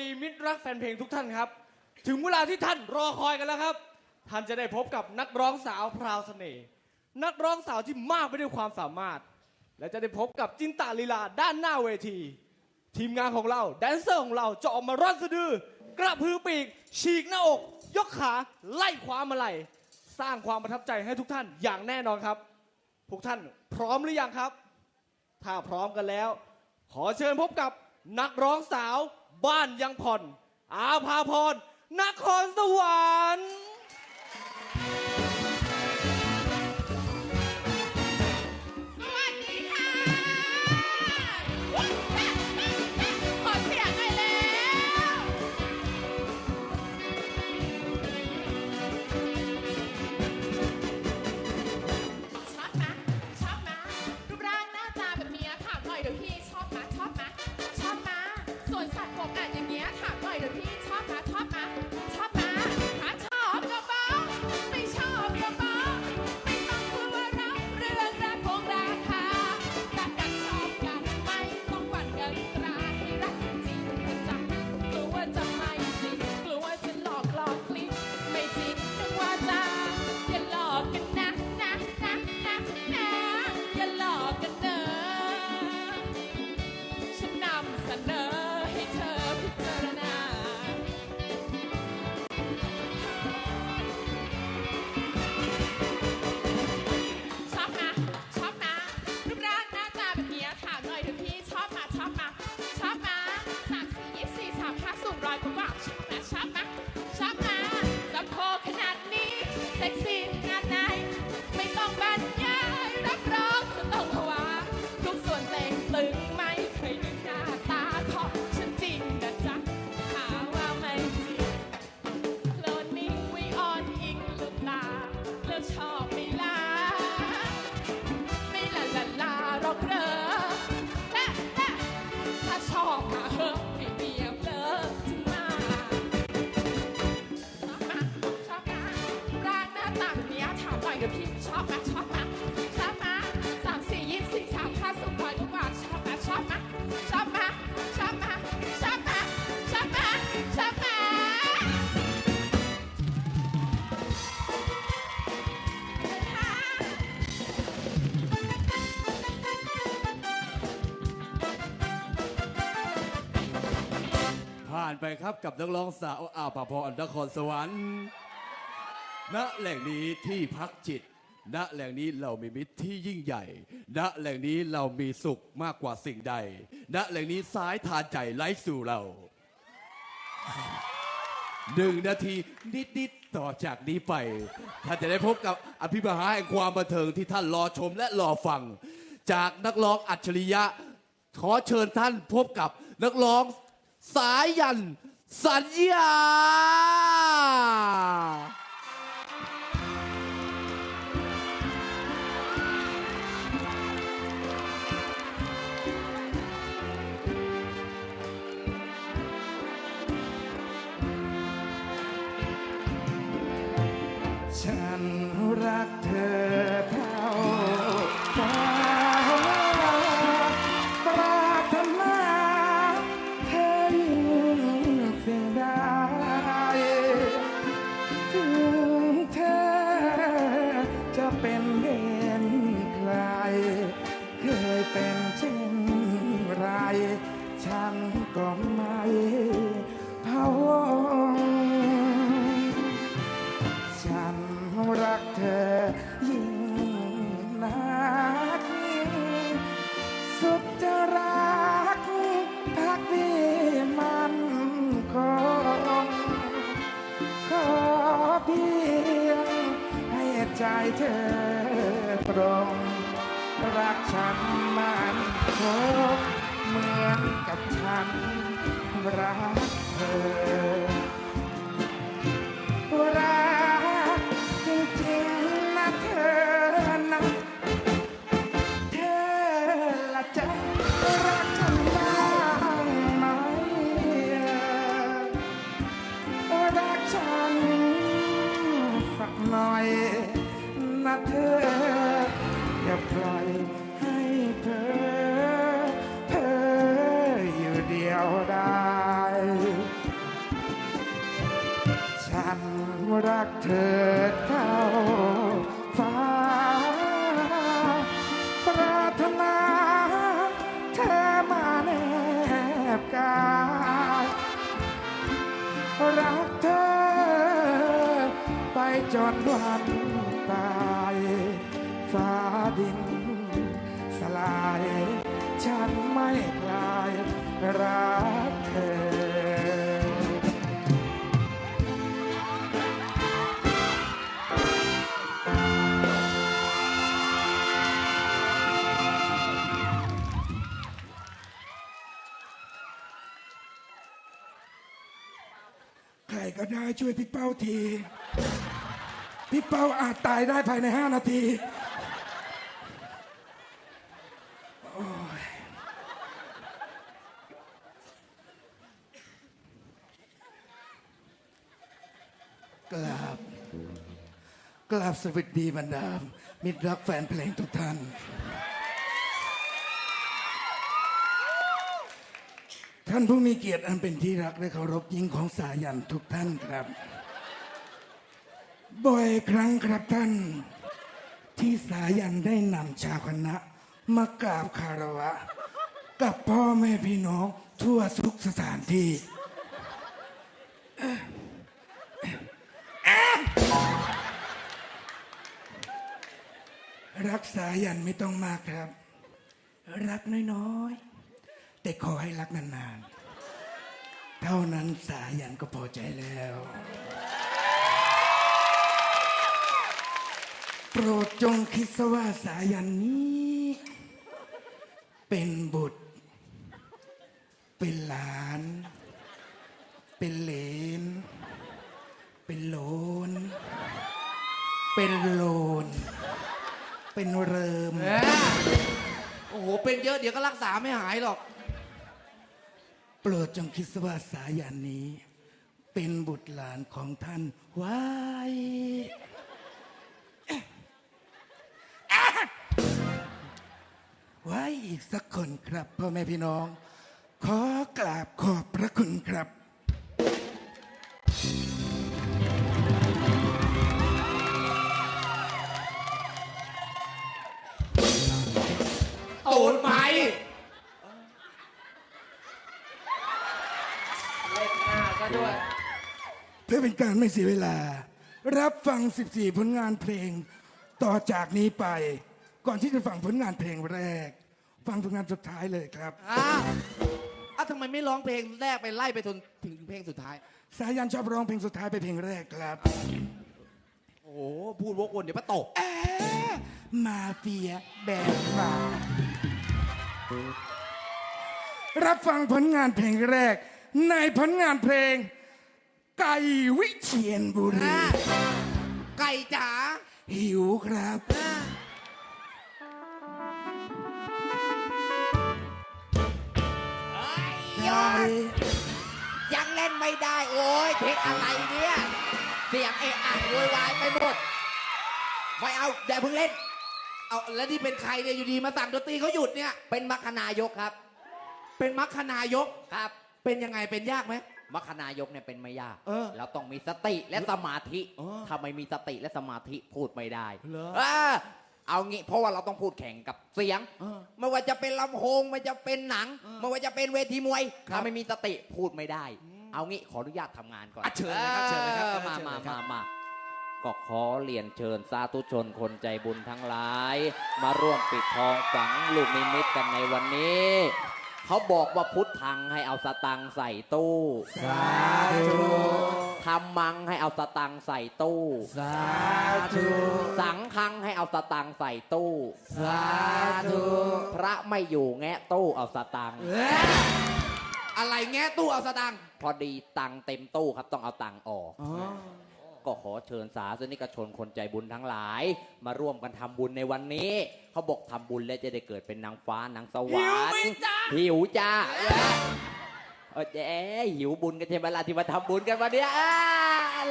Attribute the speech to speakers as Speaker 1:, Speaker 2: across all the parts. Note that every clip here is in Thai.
Speaker 1: ดีมิตรรักแฟนเพลงทุกท่านครับ ถึงเวลาที่ท่านรอคอยกันแล้วครับ ท่านจะได้พบกับนักร้องสาวพราวเสน่ห์นักร้องสาวที่มากไปด้วยความสามารถ และจะได้พบกับจินตาลีลาด้านหน้าเวที ทีมงานของเราแดนเซอร์ของเราจะออกมาร่อนสะดือกระพือปีก ฉีกหน้าอก ยกขาไล่ขวามาไหลสร้างความประทับใจให้ทุกท่านอย่างแน่นอนครับพวกท่านพร้อมหรือยังครับ ถ้าพร้อมกันแล้ว ขอเชิญพบกับนักร้องสาว บ้านยังผ่อน อาภาพรนครสวรรค์า
Speaker 2: นไปครับกับนัก
Speaker 3: ร้องสาวอาภาพรนครสวรรค์ ณแหล่งนี้ที่พักจิต ณแหล่งนี้เรามีมิตรที่ยิ่งใหญ่ ณแหล่งนี้เรามีสุขมากกว่าสิ่งใด ณแหล่งนี้สายทานใจไล่สู่เราหนึ่งนาทีนิดๆต่อจากนี้ไปท่านจะได้พบกับอภิมหาแห่งความบันเทิงที่ท่านรอชมและรอฟัง จากนักร้องอัจฉริยะ ขอเชิญท่านพบกับนักร้อง สายยัน สัญญา
Speaker 4: ฉันรักเธอ นรักเธอยิ่งนักสุดจะรักพักดีมันคงขอเพียงให้ใจเธอตรงรักฉันมันคงเหมือนกับฉันรักเธอ ก็ได้ช่วยพี่เป้าที พี่เป้าอาจตายได้ภายในห้านาทีกราบ กราบสวัสดีบรรดามิตรรักแฟนเพลงทุกท่าน ท่านผู้มีเกียรติอันเป็นที่รักและเคารพยิ่งของสายันทุกท่านครับ บ่อยครั้งครับท่าน ที่สายันได้นำชาวคณะ มากราบคารวะ กับพ่อแม่พี่น้องทั่วทุกสถานที่รักสายันไม่ต้องมากครับ รักน้อยๆ แต่ขอให้รักนานๆ เท่านั้นสายันก็พอใจแล้ว โปรดจงคิดซะว่าสายันนี้ เป็นบุตร เป็นหลาน เป็นเหลน เป็นโลน เป็นโลน เป็นเริม
Speaker 5: โอ้โห เป็นเยอะเดี๋ยวก็รักษาไม่หายหรอก
Speaker 4: โปรดจงคิดว่าสายันนี้ เป็นบุตรหลานของท่านไว้ไว้อีกสักคนครับพ่อแม่พี่น้อง ขอกราบขอบพระคุณครับ
Speaker 5: ตูดไหม
Speaker 6: เล่นหน้าก็ด้วย
Speaker 4: เพื่อเป็นการไม่เสียเวลา รับฟัง 14 ผลงานเพลงต่อจากนี้ไป ก่อนที่จะฟังผลงานเพลงแรก ฟังผลงานสุดท้ายเลยครับ
Speaker 5: อ้าวอ้าวทำไมไม่ร้องเพลงแรกไปไล่ไปจนถึงเพลงสุดท้าย
Speaker 4: สายันชอบร้องเพลงสุดท้ายไปเพลงแรกครับ
Speaker 5: โอ้โหพูดวกวนเดี๋ยวป้าตก
Speaker 4: แอะมาเฟียแบบมารับฟังผลงานเพลงแรก ในผลงานเพลง ไก่วิเชียนบุรี
Speaker 5: ไก่จ๋า
Speaker 4: หิวครับ
Speaker 7: ยอดยังเล่นไม่ได้โอ้ยเพลงอะไรเนี่ย เสียงเอะอะโวยวายไปหมด
Speaker 5: ไม่เอาอย่าเพิ่งเล่น เอาแล้วนี่เป็นใครเนี่ยอยู่ดีมาสั่งดนตรีเขาหยุดเนี่ย
Speaker 7: เป็นมัคคณายกครับ
Speaker 5: เป็นมัคคณายก
Speaker 7: ครับ
Speaker 5: เป็นยังไงเป็นยากไหม
Speaker 7: มัคคณายกเนี่ยเป็นไม่ยาก
Speaker 5: เออ
Speaker 7: เราต้องมีสติและสมาธิ
Speaker 5: เออ
Speaker 7: ถ้าไม่มีสติและสมาธิพูดไม่ได้
Speaker 5: เหรอ
Speaker 7: เออเอางี้เพราะว่าเราต้องพูดแข่งกับเสียง
Speaker 5: เออ
Speaker 7: ไม่ว่าจะเป็นลำโพงไม่ว่าจะเป็นหนัง
Speaker 5: เออ
Speaker 7: ไม่ว่าจะเป็นเวทีมวย
Speaker 5: ครับ
Speaker 7: ถ้าไม่มีสติพูดไม่ได้ เอางี้ขออนุญาตทำงานก่อน
Speaker 5: อะเชิญเลยครับเชิญเลยครับ
Speaker 7: ออมา
Speaker 5: เชิญ
Speaker 7: มา
Speaker 5: เลยครั
Speaker 7: มา
Speaker 5: บ
Speaker 7: มาก็ขอเรียนเชิญสาธุชนคนใจบุญทั้งหลาย มาร่วมปิดทองฝังลูกนิมิตกันในวันนี้ เขาบอกว่าพุทธังให้เอาสตังค์ใส่ตู้
Speaker 4: สาธุ
Speaker 7: ทำมังให้เอาสตังค์ใส่ตู้
Speaker 4: สาธุ
Speaker 7: สังฆังให้เอาสตังค์ใส่ตู้
Speaker 4: สาธุ
Speaker 7: พระไม่อยู่แงะตู้เอาสตังค์
Speaker 5: อะไรแง่ตู้เอาสตังค์
Speaker 7: พอดีตังค์เต็มตู้ครับต้องเอาตังค์ออก
Speaker 5: อ๋อ
Speaker 7: ก็ขอเชิญสาธนิกชนคนใจบุญทั้งหลาย มาร่วมกันทำบุญในวันนี้ เขาบอกทำบุญแล้วจะได้เกิดเป็นนางฟ้านางสวรรค์
Speaker 5: หิวไหมจ๊ะ
Speaker 7: หิวจ้าเออเจ๊หิวบุญกันใช่ไหมล่ะที่มาทำบุญกันวันเนี้ยอ่า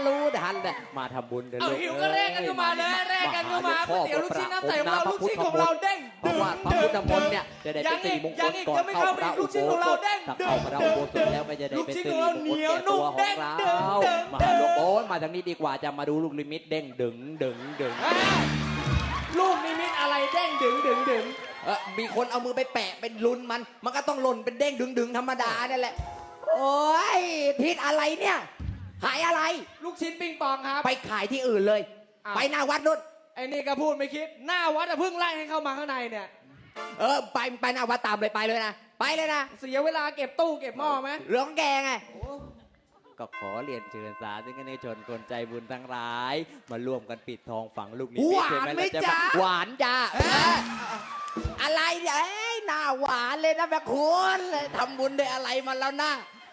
Speaker 7: รู้ทันเลยมาทำบุญเด้อ
Speaker 1: เอา
Speaker 7: ลูก
Speaker 1: หิวก็แรกกันเข้ามาเลยแรกกันเข้ามาก๋วยเตี๋ยวลูกชิ้นน้ำใสของเราลูกชิ้นของเราเด้ง
Speaker 7: เพราะว่าพระพุทธมนต์เนี่ยจะได้เป็นสิริมงคลก่อนเข้าพระอุโบสถถ้าเข้าพระอุโบสถแล้วก็จะได้เป็นสิริมงคลแก่ตัวของเรามาลูกโอ้ยมาทางนี้ดีกว่าจะมาดูลูกลิมิตเด้งดึงดึงดึง
Speaker 1: อ่าลูกนิมิตอะไรเด้งดึงดึงดึง
Speaker 7: เออมีคนเอามือไปแปะเป็นลุนมัน มันก็ต้องหล่นเป็นเด้งดึงดึงธรรมดาเนี่ยแหละ โอ้ยทิศอะไรเนี่ยขายอะไร
Speaker 1: ลูกชิ้นปิงปองครับ
Speaker 7: ไปขายที่อื่นเลย
Speaker 1: อ้าว
Speaker 7: ไปหน้าวัดนู่น
Speaker 1: ไอ้นี่ก็พูดไม่คิด หน้าวัดอะเพิ่งไล่ให้เข้ามาข้างในเนี่ย
Speaker 7: เออไปไปหน้าวัดตามเลยไปเลยนะ ไปเลยนะ
Speaker 1: เสียเวลาเก็บตู้เก็บหม้อไหม
Speaker 7: เรื่องของแกไงก็ขอเรียนเชิญสาธุชนชนคนใจบุญทั้งหลาย มาร่วมกันปิดทองฝังลูกนิมิต
Speaker 4: หวาน
Speaker 7: ใช่ไหม
Speaker 4: ไหม
Speaker 7: ล่ะ
Speaker 4: จ๊ะ
Speaker 7: หวานจ้าเอออะไรเนี่ยเอ้ยหน้าหวานเลยนะแม่คุณทำบุญได้อะไรมาแล้วนะ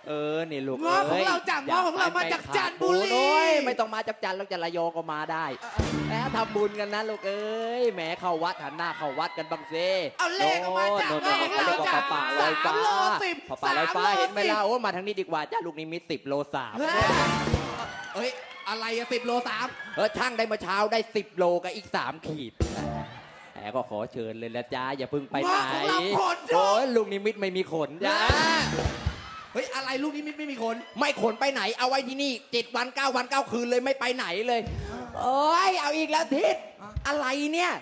Speaker 7: เออ นี่ลูก
Speaker 4: ง้อของ
Speaker 7: ย
Speaker 4: เราจากง้อของเรามาจากจันทบุรี
Speaker 7: โอ้ยไม่ต้องมาจากจันทร์เราจะระยองก็มาได้ แล้วทำบุญกันนะลูกเอ้ยแหมเข้าวัดหันหน้าเข้าวัดกันบ้างสิ
Speaker 4: เอาเลขออกมาจาก
Speaker 7: โน่น
Speaker 4: เลข
Speaker 7: เขาเรียกว่า
Speaker 4: เรา
Speaker 7: ปลาป่าลอยฟ้า
Speaker 4: สามโลสิบ
Speaker 7: ปลาป่าลอยฟ้า
Speaker 4: สามโล
Speaker 7: เห็นไหม
Speaker 4: สิบ
Speaker 7: ล่ะโอ้มาทางนี้ดีกว่าจ้าลูกนิมิตสิบโลสาม
Speaker 4: เฮ้ยอะไรอะสิบโลสาม
Speaker 7: เออช่างได้เมื่อเช้าได้10โลกับอีก3ขีดแหมก็ขอเชิญเลยละจ้าอย่าเพิ่งไปไหน
Speaker 4: ว่าของเราขนด้วย
Speaker 7: โอ้ยลูกนิมิตไม่มีขนจ้า
Speaker 4: เฮ้ยอะไรลูกนี้ไม่มีคน
Speaker 7: ไม่ขนไปไหน เอาไว้ที่นี่7วัน9วัน9คืนเลยไม่ไปไหนเลยโอ้ยเอาอีกแล้วทิศอะไรเนี่ย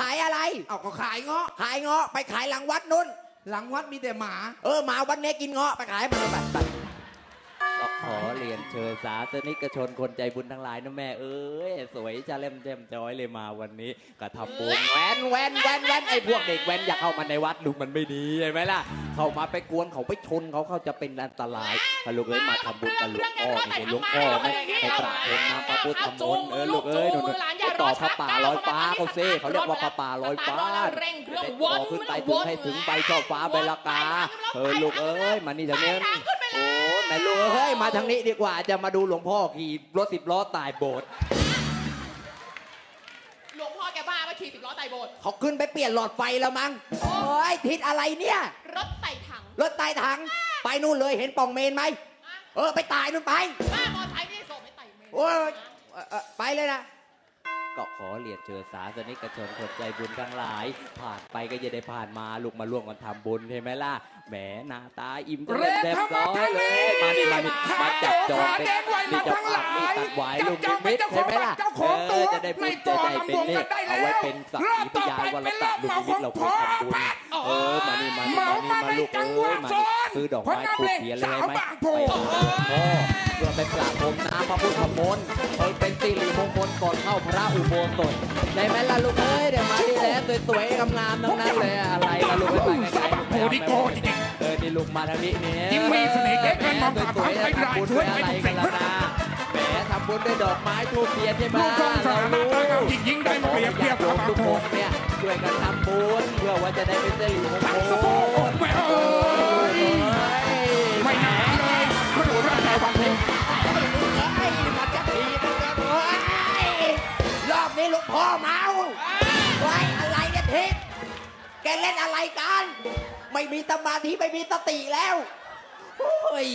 Speaker 7: ขายอะไร
Speaker 4: เอาก็ขายเงาะ
Speaker 7: ขายเงาะไปขายหลังวัดนุ่น
Speaker 4: หลังวัดมีแต่หมา
Speaker 7: เออหมาวันนี้กินเงาะไปขายมันไปไปก็ขอเรียนเชิญสาธนิกชนคนใจบุญทั้งหลายนะแม่เอ้ยสวยจะเล่มเต็มจอยเลยมาวันนี้ก็ทำบุญแวนแวนแวนแวนไอ้พวกเด็กแวนอยากเข้ามาในวัดลูกมันไม่ดีใช่ไหมล่ะ เข้ามาไปกวนเขาไปชนเขาเขาจะเป็นอันตรายถ้าลูกเอ้ยมาทำบุญกับหลวงพ่อนี่หลวงพ่อไม่ให้ปราบคนนะพระพุทธมนต์เออลูกเอ้ยหนูไปต่อพระป่าลอยฟ้าเขาเซ่เขาเรียกว่าพระป่าลอยฟ้า
Speaker 2: เร่งเครื่อง
Speaker 7: ต่
Speaker 2: ว
Speaker 7: อนขึ้นไปถึงให้ถึงใบช่อฟ้าใบละกาเออลูกเอ้ยมานี่ทางนี้โอ้แม่ลูกเอ้ยมาทางนี้ดีกว่าจะมาดูหลวงพ่อขี่รถสิบล้อตายโบสถ์
Speaker 2: ขี่สิบล้อไต่โบสถ์
Speaker 7: เขาขึ้นไปเปลี่ยนหลอดไฟแล้วมั้งโอ้ยทิศอะไรเนี่ย
Speaker 2: รถไต่ถัง
Speaker 7: รถใต้ถัง ไปนู่นเลยเห็นปล่องเมนไหม เออ ไปตายนู่นไป
Speaker 2: บ้ามอไซค์ไม่ได้ส่งไม่ไต่เมน
Speaker 7: โอ้ยเอ่อเอ่อไปเลยนะ ก็ขอเรียนเชิญสาธนิกชนคนใจบุญทั้งหลาย ผ่านไปก็จะได้ผ่านมาลูกมาร่วมกันทำบุญใช่ไหมล่ะแหมหน้าตาอิ่มจะเล่นเต็มร้อยเลยมานี่มานี่มาจับจองเป็นนี่เจ้าภาพนี่ตัดไว้ลูกนิมิตใช่ไหมล่ะเออจะได้พูดจะได้เป็นนี่เอาไว้เป็นสักขีพยานวันละตัดลูกนิมิตเราควรทำบุญเออมานี่มานี่มานี่มาลูกเอ้ยมานี่ ซื้อดอกไม้ปลูกเทียนเลยไหมไปเอาหลวงพ่อเพื่อไปกราบผมน้ำพระพุทธมนต์เพื่อเป็นสิริมงคลก่อนเข้าพระอุโบสถได้ไหมล่ะลูกเอ้ยเดี๋ยวมาที่แล้วสวยๆงามๆทั้งนั้นเลยอะไรล่ะลูกไม่ไปไกลๆ
Speaker 4: โอ้ดิโก้จริง
Speaker 7: เออนี่ลูกมาทางนี้เนี่ย
Speaker 4: ยิ่งมีเสน่ห์เก๊กเกินมอง
Speaker 7: ส
Speaker 4: ผ่าน
Speaker 7: วยๆ
Speaker 4: ทาง
Speaker 7: ทำบุญ
Speaker 4: ช่วย
Speaker 7: ด้วย
Speaker 4: ให้
Speaker 7: อะไร
Speaker 4: ทุกสิ่
Speaker 7: กัน
Speaker 4: ง
Speaker 7: ละนะแหมทำบุญด้วยดอกไม้ทูบเทียนใช่ไหม
Speaker 4: ลูกทรงสารหน้าตาเขาหญิงยิ่งได้มาเปรียบเทียบกับ
Speaker 7: ทุก
Speaker 4: พ
Speaker 7: ค
Speaker 4: ระ
Speaker 7: นเนี่ยช่วยกันทำบุญเพื่อว่าจะได้เป็นสิริมงคล
Speaker 4: เล่
Speaker 7: นอะไรกัน ไม่มีสมาธิไม่มีสติแล้วโอ้ย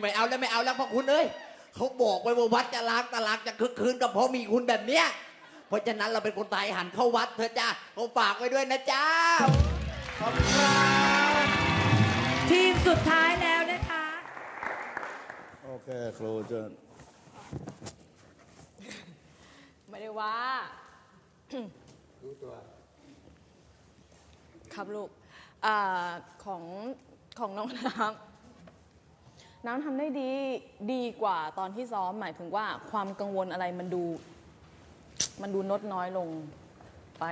Speaker 7: ไม่เอาแล้วไม่เอาแล้วพ่อคุณเอ้ยเขาบอกไว้ว่าวัดจะล้างตลาดจะคึกคืนก็เพราะมีคุณแบบเนี้ยเพราะฉะนั้นเราเป็นคนไทยหันเข้าวัดเถอะจ้าเขาฝากไว้ด้วยนะจ้า
Speaker 8: ทีมสุดท้ายแล้วนะคะ
Speaker 9: โอเคครูเชิญ
Speaker 8: ไม่ได้ว่ารู้ตัว ครับลูกอของของน้องน้ำน้ำทำได้ดีดีกว่าตอนที่ซ้อมหมายถึงว่าความกังวลอะไรมันดู มันดูลดน้อยลงไป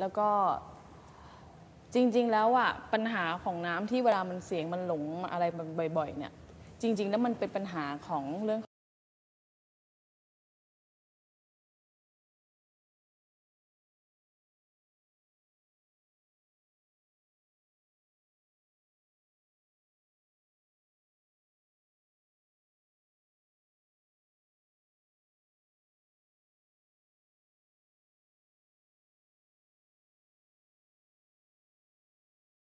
Speaker 8: แล้วก็จริง ๆ แล้วอะปัญหาของน้ำที่เวลามันเสียงมันหลงอะไรบ่อย ๆ เนี่ย จริง ๆ แล้วมันเป็นปัญหาของเรื่อง